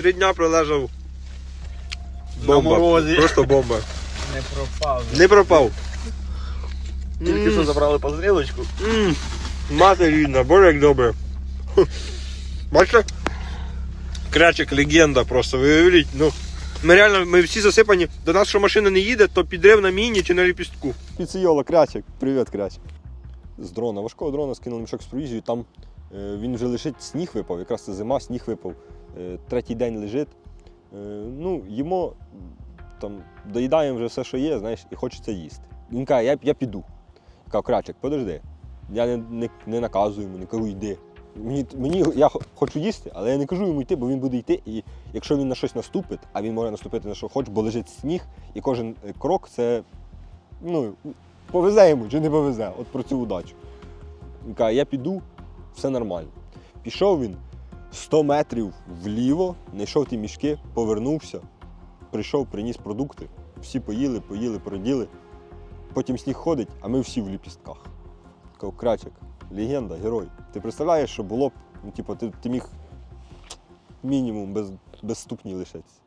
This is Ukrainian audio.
Три дня пролежав. На морозі. Просто бомба. Не пропав. Не пропав. Тільки що забрали позрілочку. М, Мати рідна, боже як добре. Бачите? Крячик легенда просто, ви уявіть, ну. Ми реально, ми всі засипані. До нас, що машина не їде, то підрив на міні чи на ліпістку. Піцейола, крячик. Привіт, крячик. З дрона, важкого дрона скинули мішок з провізією. Там е, він вже лежить, сніг випав, якраз це зима, сніг випав. Е, третій день лежить. Е, ну, їмо, там, доїдаємо вже все, що є, знаєш, і хочеться їсти. Він каже, я, я піду. Я кажу, крячик, подожди. Я не, не, не наказую йому, не кажу, йди. Мені, мені, я хочу їсти, але я не кажу йому йти, бо він буде йти. І якщо він на щось наступить, а він може наступити на що хоче, бо лежить сніг, і кожен е, крок це ну, повезе йому чи не повезе, от про цю удачу. Він каже, я піду, все нормально. Пішов він 100 метрів вліво, знайшов ті мішки, повернувся, прийшов, приніс продукти. Всі поїли, поїли, проділи. Потім сніг ходить, а ми всі в ліпістках. Кажу, крачик, легенда, герой. Ти представляєш, що було б, ну, типу, ти, ти міг мінімум без, без ступні лишитися.